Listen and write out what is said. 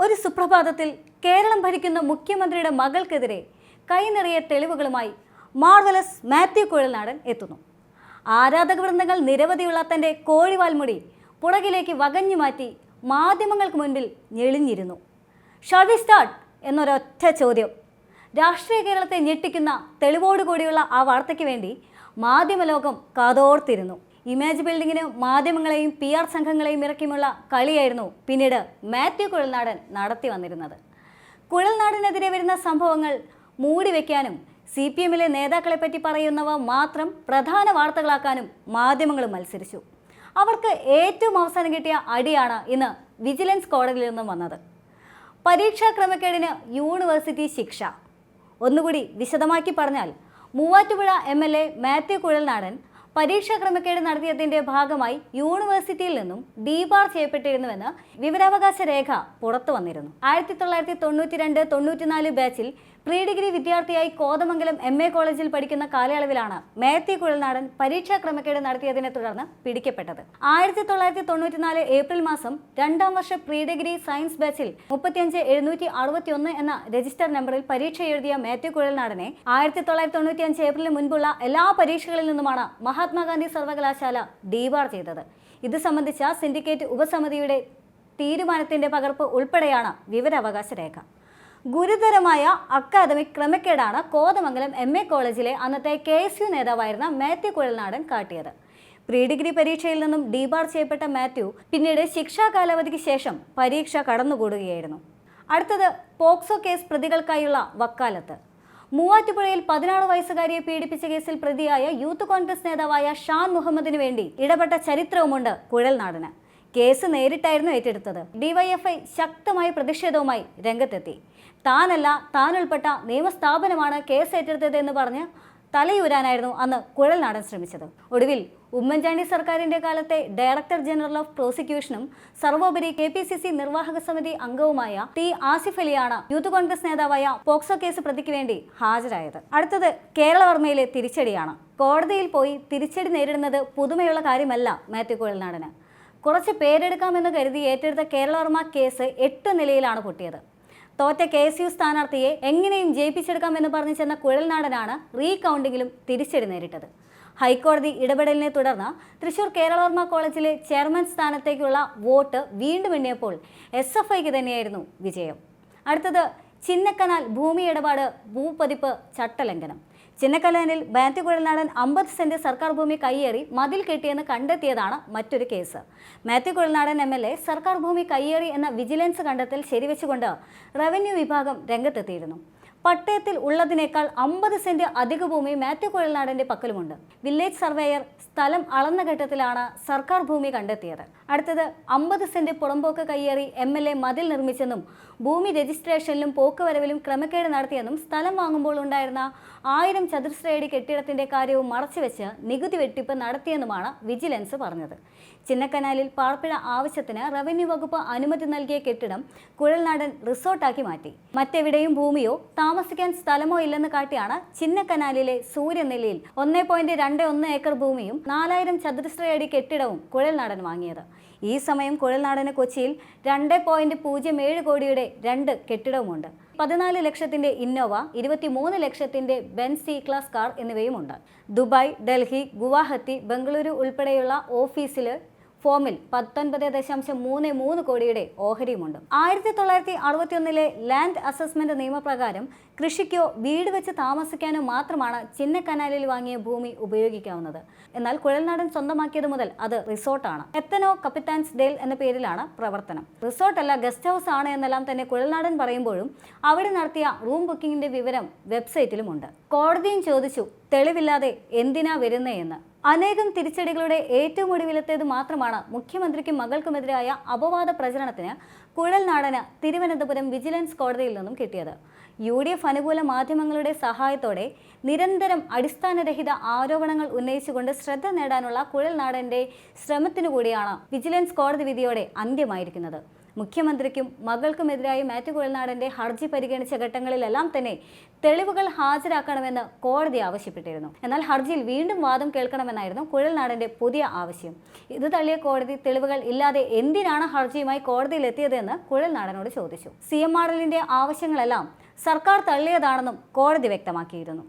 ഒരു സുപ്രഭാതത്തിൽ കേരളം ഭരിക്കുന്ന മുഖ്യമന്ത്രിയുടെ മകൾക്കെതിരെ കൈനിറിയ തെളിവുകളുമായി മാർവലസ് മാത്യു കുഴൽനാടൻ എത്തുന്നു. ആരാധക വൃന്ദങ്ങൾ നിരവധിയുള്ള തന്റെ കോഴിവാൽമുടി പുറകിലേക്ക് വകഞ്ഞു മാറ്റി മാധ്യമങ്ങൾക്ക് മുൻപിൽ ഞെളിഞ്ഞിരുന്നു. ഷാൾ വി സ്റ്റാർട്ട് എന്നൊരൊറ്റ ചോദ്യം. രാഷ്ട്രീയ കേരളത്തെ ഞെട്ടിക്കുന്ന തെളിവോടുകൂടിയുള്ള ആ വാർത്തയ്ക്ക് വേണ്ടി മാധ്യമലോകം കാതോർത്തിരുന്നു. ഇമേജ് ബിൽഡിങ്ങിന് മാധ്യമങ്ങളെയും പി ആർ സംഘങ്ങളെയും ഇറക്കിയുമുള്ള കളിയായിരുന്നു പിന്നീട് മാത്യു കുഴൽനാടൻ നടത്തി വന്നിരുന്നത്. കുഴൽനാടിനെതിരെ വരുന്ന സംഭവങ്ങൾ മൂടിവെക്കാനും സി പി എമ്മിലെ നേതാക്കളെ പറ്റി പറയുന്നവ മാത്രം പ്രധാന വാർത്തകളാക്കാനും മാധ്യമങ്ങൾ മത്സരിച്ചു. അവർക്ക് ഏറ്റവും അവസാനം കിട്ടിയ അടിയാണ് ഇന്ന് വിജിലൻസ് കോടതിയിൽ നിന്നും വന്നത്. പരീക്ഷാ ക്രമക്കേടിന് യൂണിവേഴ്സിറ്റി ശിക്ഷ. ഒന്നുകൂടി വിശദമാക്കി പറഞ്ഞാൽ Muvattupuzha M L A Mathew Kuzhalnadan പരീക്ഷാ ക്രമക്കേട് നടത്തിയതിന്റെ ഭാഗമായി യൂണിവേഴ്സിറ്റിയിൽ നിന്നും ഡീബാർ ചെയ്യപ്പെട്ടിരുന്നുവെന്ന് വിവരാവകാശ രേഖ പുറത്തു വന്നിരുന്നു ആയിരത്തി തൊള്ളായിരത്തി തൊണ്ണൂറ്റി രണ്ട് തൊണ്ണൂറ്റിനാല് ബാച്ചിൽ പ്രീ ഡിഗ്രി വിദ്യാർത്ഥിയായി കോതമംഗലം എം എ കോളേജിൽ പഠിക്കുന്ന കാലയളവിലാണ് മേത്തി കുഴൽനാടൻ പരീക്ഷാ ക്രമക്കേട് നടത്തിയതിനെ തുടർന്ന് പിടിക്കപ്പെട്ടത്. ആയിരത്തി തൊള്ളായിരത്തി തൊണ്ണൂറ്റിനാല് ഏപ്രിൽ മാസം രണ്ടാം വർഷ പ്രീ ഡിഗ്രി സയൻസ് ബാച്ചിൽ മുപ്പത്തിയഞ്ച് എഴുന്നൂറ്റി അറുപത്തി ഒന്ന് എന്ന രജിസ്റ്റർ നമ്പറിൽ പരീക്ഷ എഴുതിയ മേത്തി കുഴൽനാടനെ ആയിരത്തി തൊള്ളായിരത്തി തൊണ്ണൂറ്റി അഞ്ച് ഏപ്രിലിന് മുൻപുള്ള എല്ലാ പരീക്ഷകളിൽ നിന്നുമാണ് മഹാത്മാഗാന്ധി സർവകലാശാല ഡീബാർ ചെയ്തത്. ഇത് സംബന്ധിച്ച സിൻഡിക്കേറ്റ് ഉപസമിതിയുടെ തീരുമാനത്തിന്റെ പകർപ്പ് ഉൾപ്പെടെയാണ് വിവരാവകാശ രേഖ. ഗുരുതരമായ അക്കാദമിക് ക്രമക്കേടാണ് കോതമംഗലം എം എ കോളേജിലെ അന്നത്തെ കെ എസ് യു നേതാവായിരുന്ന മാത്യു കുഴൽനാടൻ കാട്ടിയത്. പ്രീ ഡിഗ്രി പരീക്ഷയിൽ നിന്നും ഡീബാർ ചെയ്യപ്പെട്ട മാത്യു പിന്നീട് ശിക്ഷാ കാലാവധിക്ക് ശേഷം പരീക്ഷ കടന്നുകൂടുകയായിരുന്നു. അടുത്തത് പോക്സോ കേസ് പ്രതികൾക്കായുള്ള വക്കാലത്ത്. മൂവാറ്റുപുഴയിൽ പതിനാറ് വയസ്സുകാരിയെ പീഡിപ്പിച്ച കേസിൽ പ്രതിയായ യൂത്ത് കോൺഗ്രസ് നേതാവായ ഷാൻ മുഹമ്മദിന് വേണ്ടി ഇടപെട്ട ചരിത്രവുമുണ്ട് കുഴൽനാടന്. കേസ് നേരിട്ടായിരുന്നു ഏറ്റെടുത്തത്. ഡിവൈഎഫ്ഐ ശക്തമായ പ്രതിഷേധവുമായി രംഗത്തെത്തി. താനല്ല താൻ ഉൾപ്പെട്ട നിയമസ്ഥാപനമാണ് കേസ് ഏറ്റെടുത്തത് എന്ന് പറഞ്ഞ് തലയൂരാനായിരുന്നു അന്ന് കുഴൽനാടൻ ശ്രമിച്ചത്. ഒടുവിൽ ഉമ്മൻചാണ്ടി സർക്കാരിന്റെ കാലത്തെ director general of പ്രോസിക്യൂഷനും Sarvopari K P C C നിർവാഹക സമിതി അംഗവുമായ ടി ആസിഫ് അലിയാണ് യൂത്ത് കോൺഗ്രസ് നേതാവായ പോക്സോ കേസ് പ്രതിക്ക് വേണ്ടി ഹാജരായത്. അടുത്തത് കേരളവർമ്മയിലെ തിരിച്ചടിയാണ്. കോടതിയിൽ പോയി തിരിച്ചടി നേരിടുന്നത് പുതുമയുള്ള കാര്യമല്ല മാത്യു കുഴൽനാടന്. കുറച്ച് പേരെടുക്കാമെന്ന് കരുതി ഏറ്റെടുത്ത കേരളവർമ്മ കേസ് എട്ട് നിലയിലാണ് പൊട്ടിയത്. തോറ്റ കെ എസ് യു സ്ഥാനാർത്ഥിയെ എങ്ങനെയും ജയിപ്പിച്ചെടുക്കാമെന്ന് പറഞ്ഞു ചെന്ന കുഴൽനാടനാണ് റീകൗണ്ടിങ്ങിലും തിരിച്ചടി നേരിട്ടത്. ഹൈക്കോടതി ഇടപെടലിനെ തുടർന്ന് തൃശൂർ കേരളവർമ്മ കോളേജിലെ ചെയർമാൻ സ്ഥാനത്തേക്കുള്ള വോട്ട് വീണ്ടും എണ്ണിയപ്പോൾ എസ് എഫ് ഐക്ക് തന്നെയായിരുന്നു വിജയം. അടുത്തത് ചിന്നക്കനാൽ ഭൂമി ഇടപാട് ഭൂപതിപ്പ് ചട്ടലംഘനം. ചിന്നക്കനാലിൽ മാത്യുകുഴൽനാടൻ അമ്പത് സെന്റ് സർക്കാർ ഭൂമി കയ്യേറി മതിൽ കെട്ടിയെന്ന് കണ്ടെത്തിയതാണ് മറ്റൊരു case. Mathew Kuzhalnadan M L A സർക്കാർ ഭൂമി കയ്യേറി എന്ന വിജിലൻസ് കണ്ടെത്തൽ ശരിവെച്ചുകൊണ്ട് റവന്യൂ വിഭാഗം രംഗത്തെത്തിയിരുന്നു. പട്ടയത്തിൽ ഉള്ളതിനേക്കാൾ അമ്പത് സെന്റ് അധിക ഭൂമി മാത്യു കുഴൽനാടന്റെ പക്കലുമുണ്ട്. വില്ലേജ് സർവേയർ സ്ഥലം അളന്ന ഘട്ടത്തിലാണ് സർക്കാർ ഭൂമി കണ്ടെത്തിയത്. അടുത്തത് അമ്പത് സെന്റ് പുറമ്പോക്ക് കയ്യേറി എം എൽ എ മതിൽ നിർമ്മിച്ചെന്നും ഭൂമി രജിസ്ട്രേഷനിലും പോക്കുവരവിലും ക്രമക്കേട് നടത്തിയെന്നും സ്ഥലം വാങ്ങുമ്പോൾ ഉണ്ടായിരുന്ന ആയിരം ചതുരശ്രയടി കെട്ടിടത്തിന്റെ കാര്യവും മറച്ചുവെച്ച് നികുതി വെട്ടിപ്പ് നടത്തിയെന്നുമാണ് വിജിലൻസ് പറഞ്ഞത്. ചിന്നക്കനാലിൽ പാർപ്പിട ആവശ്യത്തിന് റവന്യൂ വകുപ്പ് അനുമതി നൽകിയ കെട്ടിടം കുഴൽനാടൻ റിസോർട്ടാക്കി മാറ്റി. മറ്റെവിടെയും ഭൂമിയോ താമസിക്കാൻ സ്ഥലമോ ഇല്ലെന്ന് കാട്ടിയാണ് ചിന്നക്കനാലിലെ സൂര്യനെല്ലിയിൽ ഒന്നേ പോയിന്റ് രണ്ട് ഒന്ന് ഏക്കർ ഭൂമിയും നാലായിരം ചതുരശ്രയടി കെട്ടിടവും കുഴൽനാടൻ വാങ്ങിയത്. ഈ സമയം കുഴൽനാടന് കൊച്ചിയിൽ രണ്ട് പോയിന്റ് പൂജ്യം ഏഴ് കോടിയുടെ രണ്ട് കെട്ടിടവുമുണ്ട്. പതിനാല് ലക്ഷത്തിന്റെ ഇന്നോവ ഇരുപത്തിമൂന്ന് ലക്ഷത്തിന്റെ ബെൻ സി ക്ലാസ് കാർ എന്നിവയുമുണ്ട്. ദുബായ് ഡൽഹി ഗുവാഹത്തി ബംഗളൂരു ഉൾപ്പെടെയുള്ള ഓഫീസിൽ ഫോമിൽ പത്തൊൻപത് ദശാംശം മൂന്ന് മൂന്ന് കോടിയുടെ ഓഹരിയുമുണ്ട്. ആയിരത്തി തൊള്ളായിരത്തി അറുപത്തിയൊന്നിലെ ലാൻഡ് അസസ്മെന്റ് നിയമപ്രകാരം കൃഷിക്കോ വീട് വെച്ച് താമസിക്കാനോ മാത്രമാണ് ചിന്നക്കനാലിൽ വാങ്ങിയ ഭൂമി ഉപയോഗിക്കാവുന്നത്. എന്നാൽ കുഴൽനാടൻ സ്വന്തമാക്കിയത് മുതൽ അത് റിസോർട്ടാണ്. എത്തനോ കപ്പിത്താൻസ് ഡേൽ എന്ന പേരിലാണ് പ്രവർത്തനം. റിസോർട്ടല്ല ഗസ്റ്റ് ഹൗസ് ആണ് എന്നെല്ലാം തന്നെ കുഴൽനാടൻ പറയുമ്പോഴും അവിടെ നടത്തിയ റൂം ബുക്കിംഗിന്റെ വിവരം വെബ്സൈറ്റിലുമുണ്ട് കോടതിയും ചോദിച്ചു തെളിവില്ലാതെ എന്തിനാ വരുന്നതെന്ന് അനേകം തിരിച്ചടികളുടെ ഏറ്റവും ഒടുവിലത്തേത് മാത്രമാണ് മുഖ്യമന്ത്രിക്കും മകൾക്കുമെതിരായ അപവാദ പ്രചരണത്തിന് കുഴൽനാടന് തിരുവനന്തപുരം വിജിലൻസ് കോടതിയിൽ നിന്നും കിട്ടിയത്. യു ഡി എഫ് അനുകൂല മാധ്യമങ്ങളുടെ സഹായത്തോടെ നിരന്തരം അടിസ്ഥാനരഹിത ആരോപണങ്ങൾ ഉന്നയിച്ചുകൊണ്ട് ശ്രദ്ധ നേടാനുള്ള കുഴൽനാടന്റെ ശ്രമത്തിനു കൂടിയാണ് വിജിലൻസ് കോടതി വിധിയോടെ അന്ത്യമായിരിക്കുന്നത്. മുഖ്യമന്ത്രിക്കും മകൾക്കുമെതിരായി മാത്യു കുഴൽനാടന്റെ ഹർജി പരിഗണിച്ച ഘട്ടങ്ങളിലെല്ലാം തന്നെ തെളിവുകൾ ഹാജരാക്കണമെന്ന് കോടതി ആവശ്യപ്പെട്ടിരുന്നു. എന്നാൽ ഹർജിയിൽ വീണ്ടും വാദം കേൾക്കണമെന്നായിരുന്നു കുഴൽനാടന്റെ പുതിയ ആവശ്യം. ഇത് തള്ളിയ കോടതി തെളിവുകൾ ഇല്ലാതെ എന്തിനാണ് ഹർജിയുമായി കോടതിയിൽ എത്തിയതെന്ന് കുഴൽനാടനോട് ചോദിച്ചു. സി എം ആർ എല്ലിന്റെ ആവശ്യങ്ങളെല്ലാം സർക്കാർ തള്ളിയതാണെന്നും കോടതി വ്യക്തമാക്കിയിരുന്നു.